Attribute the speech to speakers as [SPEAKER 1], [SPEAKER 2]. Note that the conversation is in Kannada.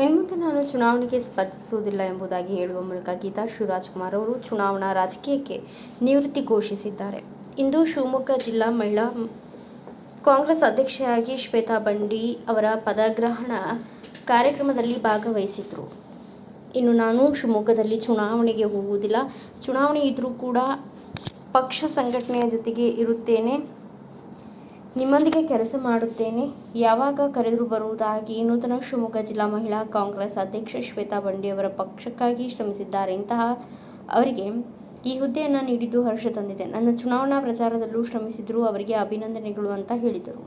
[SPEAKER 1] ಮುಂದೆ ನಾನು ಚುನಾವಣೆಗೆ ಸ್ಪರ್ಧಿಸುವುದಿಲ್ಲ ಎಂಬುದಾಗಿ ಹೇಳುವ ಮೂಲಕ ಗೀತಾ ಶಿವರಾಜ್ಕುಮಾರ್ ಅವರು ಚುನಾವಣಾ ರಾಜಕೀಯಕ್ಕೆ ನಿವೃತ್ತಿ ಘೋಷಿಸಿದ್ದಾರೆ. ಇಂದು ಶಿವಮೊಗ್ಗ ಜಿಲ್ಲಾ ಮಹಿಳಾ ಕಾಂಗ್ರೆಸ್ ಅಧ್ಯಕ್ಷೆಯಾಗಿ ಶ್ವೇತಾ ಬಂಡಿ ಅವರ ಪದಗ್ರಹಣ ಕಾರ್ಯಕ್ರಮದಲ್ಲಿ ಭಾಗವಹಿಸಿದ್ರು. ಇನ್ನು ನಾನು ಶಿವಮೊಗ್ಗದಲ್ಲಿ ಚುನಾವಣೆಗೆ ಹೋಗುವುದಿಲ್ಲ. ಚುನಾವಣೆ ಇದ್ದರೂ ಕೂಡ ಪಕ್ಷ ಸಂಘಟನೆಯ ಜೊತೆಗೆ ಇರುತ್ತೇನೆ. ನಿಮ್ಮೊಂದಿಗೆ ಕೆಲಸ ಮಾಡುತ್ತೇನೆ. ಯಾವಾಗ ಕರೆದರೂ ಬರುವುದಾಗಿ ನೂತನ ಶಿವಮೊಗ್ಗ ಜಿಲ್ಲಾ ಮಹಿಳಾ ಕಾಂಗ್ರೆಸ್ ಅಧ್ಯಕ್ಷೆ ಶ್ವೇತಾ ಬಂಡಿ ಅವರ ಪಕ್ಷಕ್ಕಾಗಿ ಶ್ರಮಿಸಿದ್ದಾರೆ. ಇಂತಹ ಅವರಿಗೆ ಈ ಹುದ್ದೆಯನ್ನು ನೀಡಿದ್ದು ಹರ್ಷ ತಂದಿದೆ. ನನ್ನ ಚುನಾವಣಾ ಪ್ರಚಾರದಲ್ಲೂ ಶ್ರಮಿಸಿದ್ರು, ಅವರಿಗೆ ಅಭಿನಂದನೆಗಳು ಅಂತ ಹೇಳಿದರು.